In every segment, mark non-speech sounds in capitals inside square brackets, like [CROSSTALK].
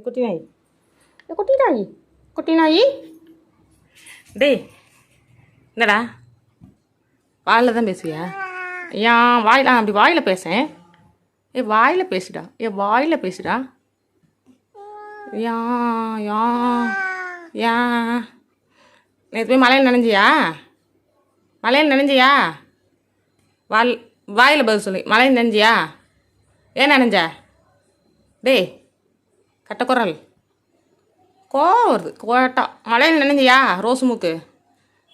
குட்டி நாய் குட்டி நாய் குட்டி நாய் டேய் என்னடா வாயில் தான் பேசுவியா ஏன் வாயில் அப்படி வாயில் பேசேன் ஏ வாயில் பேசுடா ஏ வாயில் பேசுடா யா யா யா நேற்று போய் மலையில் நனைஞ்சியா மலையில் நினைஞ்சியா வால் வாயில் பதில் சொல்லி மலையில் நனைஞ்சியா ஏன் நினைஞ்ச டேய் கட்டக்குரல். கோவம் வருது. கோட்டா மழையில் நனைஞ்சியா? ரோஸ் மூக்கு.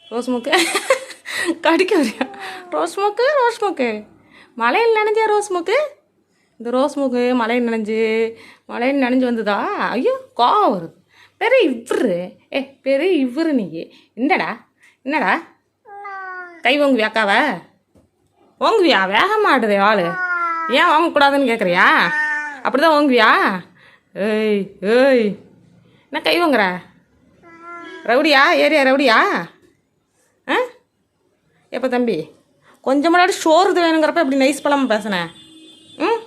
ரோஸ் மூக்கு. [LAUGHS] கடிக்க வரியா? ரோஸ் மூக்கு ரோஸ் மூக்கு. மலையில் நினைஞ்சியா ரோஸ் மூக்கு? இந்த ரோஸ் மூக்கு மழையில் நனைஞ்சு மழையில் நனைஞ்சு வந்ததா? ஐயோ கோவம் வருது. பெரிய இவ்ரு. ஏ பெரிய இவ்ரு நீ. என்னடா? என்னடா? கை வாங்குவியா அக்காவ ஓங்குவியா? வேக மாட்டுதே ஆளு. ஏன் வாங்கக்கூடாதுன்னு கேட்குறியா அப்படி தான் ஏய் ஏய். என்ன கை வாங்குற ரவுடியா? ஏரியா ரவுடியா? ஆ? எப்போ தம்பி? கொஞ்சம் முன்னாடி சோறுது வேணுங்கிறப்ப இப்படி நைஸ் பழம் பேசுனேன் ம்?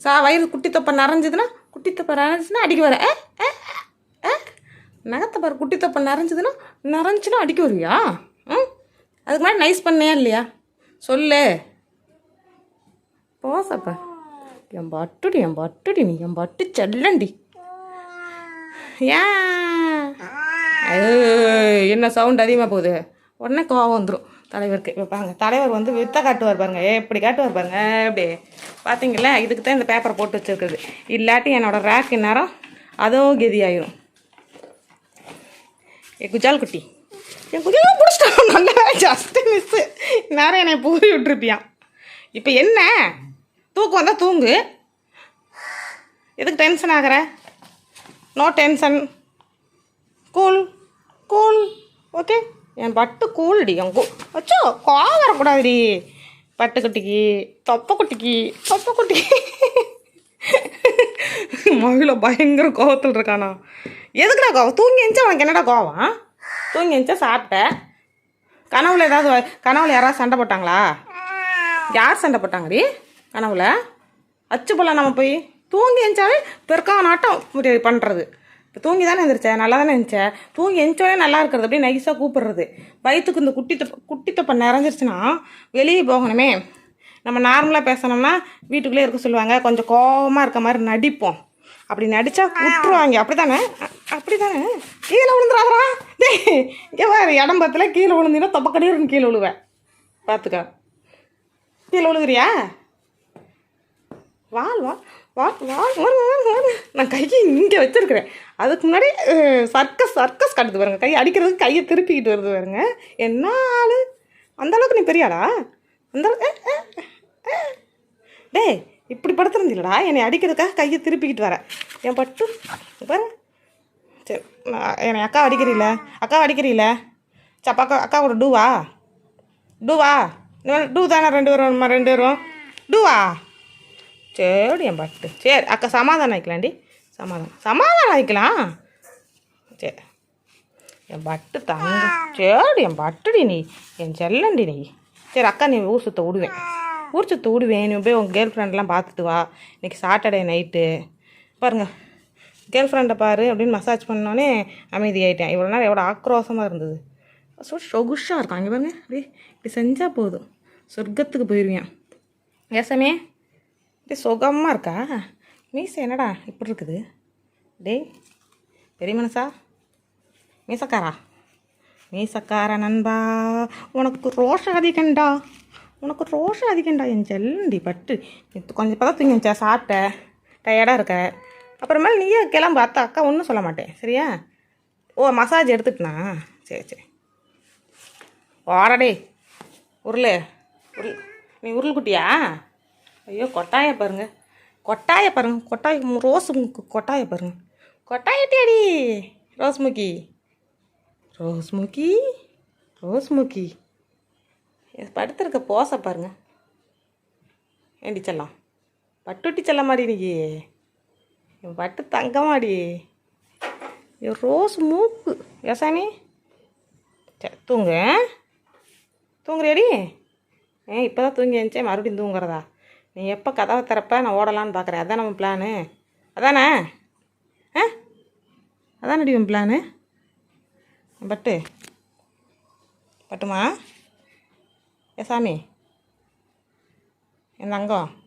சா வயிறு குட்டி தொப்பை நிறைஞ்சதுன்னா குட்டி தொப்பை நிறைஞ்சுன்னா அடிக்க வர. ஏ ஏ ஏ நகத்தை பாரு குட்டி தொப்பை நிறைஞ்சதுன்னா நிறைஞ்சுன்னா அடிக்க வருவியா ம்? அதுக்கு முன்னாடி நைஸ் பண்ணியா இல்லையா? சொல்லு. போசப்பா. என் பட்டுடி என் பட்டுடி நீ என் பட்டு செல்லண்டி. ஏன் என்ன சவுண்ட் அதிகமாக போகுது? உடனே கோவம் வந்துடும் தலைவருக்கு. வைப்பாங்க தலைவர் வந்து வித்த காட்டுவார் பாருங்க. ஏ இப்படி காட்டுவார் பாருங்க இப்படி. பார்த்தீங்களா இதுக்கு தான் இந்த பேப்பரை போட்டு வச்சுருக்குது. இல்லாட்டி என்னோட ரேக்கு நேரம் அதோ கெதி ஆயிரும் ஏ குஜால் குட்டி. என் குஜாலும் பிடிச்சிட்டான் நல்லா ஜஸ்ட் மிஸ்ஸு நேரம் என்னை பூரி விட்டுருப்பியான் இப்போ என்ன? தூக்கு வந்தால் தூங்கு. எதுக்கு டென்ஷன் ஆகிற? No tension cool cool okay என் பட்டு கூல்டி என் கூ அச்சோ கோவம் வரக்கூடாதுடி. பட்டுக்குட்டிக்கு தொப்பை குட்டிக்கு தொப்பை குட்டிக்கு மகிழ பயங்கர கோவத்தில் இருக்கானா. எதுக்குடா கோவம்? தூங்கி எழுந்தா உனக்கு என்னடா கோவம்? தூங்கி எழுந்தா சாப்பிட்ட. கனவுல ஏதாவது கனவுல யாராவது சண்டை போட்டாங்களா? யார் சண்டை போட்டாங்கடி? கனவுல? அச்சு போல நம்ம போய் தூங்கி எழுந்தாவே பெருக்கான ஆட்டம் பண்ணுறது இப்போ தூங்கி தானே எழுந்திரிச்சேன் நல்லா தானே இருந்துச்சேன் தூங்கி எழுந்தோடய நல்லா இருக்கிறது. அப்படியே நைஸாக கூப்பிடுறது. வயிற்றுக்கு இந்த குட்டி தப்ப குட்டி தப்பை நிறைஞ்சிருச்சுன்னா வெளியே போகணுமே. நம்ம நார்மலாக பேசணும்னா வீட்டுக்குள்ளே இருக்க சொல்லுவாங்க கொஞ்சம் கோவமாக இருக்க மாதிரி நடிப்போம். அப்படி நடித்தா விட்டுருவாங்க அப்படி தானே அப்படி தானே கீழே விழுந்துடாதரா டேய் இங்கே வேறு இடம் பத்தில் கீழே விழுந்தீங்கன்னா தொப்பக்கடியும் கீழே விழுவேன் பார்த்துக்க கீழே விழுகுறியா? வால் வா வா வால் வா, வால் நான் கையை இங்கே வச்சிருக்கிறேன். அதுக்கு முன்னாடி சர்க்கஸ் சர்க்கஸ் காட்டுது பாருங்க. கை அடிக்கிறதுக்கு கையை திருப்பிக்கிட்டு வருது பாருங்க. என்ன ஆள்? அந்த அளவுக்கு நீ பெரிய ஆளா? அந்த டேய் இப்படி படுத்துருந்தீங்களடா என்னை அடிக்கிறதுக்காக கையை திருப்பிக்கிட்டு வரேன் என் பட்டு பாரு. சரி நான் என்னை அக்கா அடிக்கிறீல அக்கா அடிக்கிறீல சப்பா அக்கா அக்கா கூட டூவா? டூவா? டூ தானே ரெண்டு வரும் ரெண்டு வரும். டூவா? சரி என் பட்டு. சரி அக்கா சமாதானம் ஆகிக்கலாண்டி சமாதானம். சமாதானம் ஆயிக்கலாம். சரி. என் பட்டு தங்க சரி என் பட்டுடி நீ. என் செல்லண்டி நீ. சரி அக்கா நீ ஊர் சுத்த விடுவேன். ஊர் சுத்த விடுவேன். நீ போய் உங்கள் கேர்ள் ஃப்ரெண்ட்லாம் பார்த்துட்டு வா. இன்னைக்கு சாட்டர்டே நைட்டு பாருங்க. கேர்ள் ஃப்ரெண்டை பாரு அப்படின்னு மசாஜ் பண்ணோன்னே அமைதியாயிட்டேன். இவ்வளோ நேரம் எவ்வளோ ஆக்ரோஷமாக இருந்தது. ஸோ சொகுஷாக இருக்கும் அங்கே பாருங்க. அப்படியே இப்படி செஞ்சால் போதும். சொர்க்கத்துக்கு போயிடுவேன் ஏசமே சுகமாக இருக்கா? மீசை என்னடா இப்படி இருக்குது? டேய் பெரிய மனசா மீசக்காரா? மீசக்கார நண்பா உனக்கு ரோஷம் அதிகண்டா உனக்கு ரோஷம் அதிகண்டா என் செல்லண்டி பட்டு. கொஞ்சம் இப்போ தான் தூங்கிச்சா சாப்பிட்ட டயர்டாக இருக்க. அப்புறமேல நீயே கிளம்பு அத்தா அக்கா ஒன்றும் சொல்ல மாட்டேன். சரியா? ஓ மசாஜ் எடுத்துட்டுனா? சரி சரி. ஓடடே உருளு. உருள் நீ உருள் குட்டியா? ஐயோ கொட்டாய பாருங்க. கொட்டாய பாருங்க. கொட்டாய் ரோஸ் முக்கு கொட்டாய பாருங்க. கொட்டாயட்டியாடி ரோஸ் முக்கி ரோஸ் முக்கி ரோஸ் முக்கி இது படுத்திருக்க போசை பாருங்க. ஏண்டி செல்லாம்? பட்டுட்டி செல்ல மாதிரி இன்னைக்கு. என் பட்டு தங்கமாடி என் ரோஸ் மூக்கு. யசாமி சரி தூங்கு தூங்குறியாடி? ஏன் இப்போ தான் தூங்கி இருந்துச்சேன் மறுபடியும் தூங்குறதா? நீ எப்போ கதவை திறப்ப? நான் ஓடலான்னு பார்க்குறேன் அதான் நம்ம பிளானு அதானே? ஆ? அதானடி உன் பிளானு பட்டு. பட்டுமா? ஏ சாமி. என் அங்கம்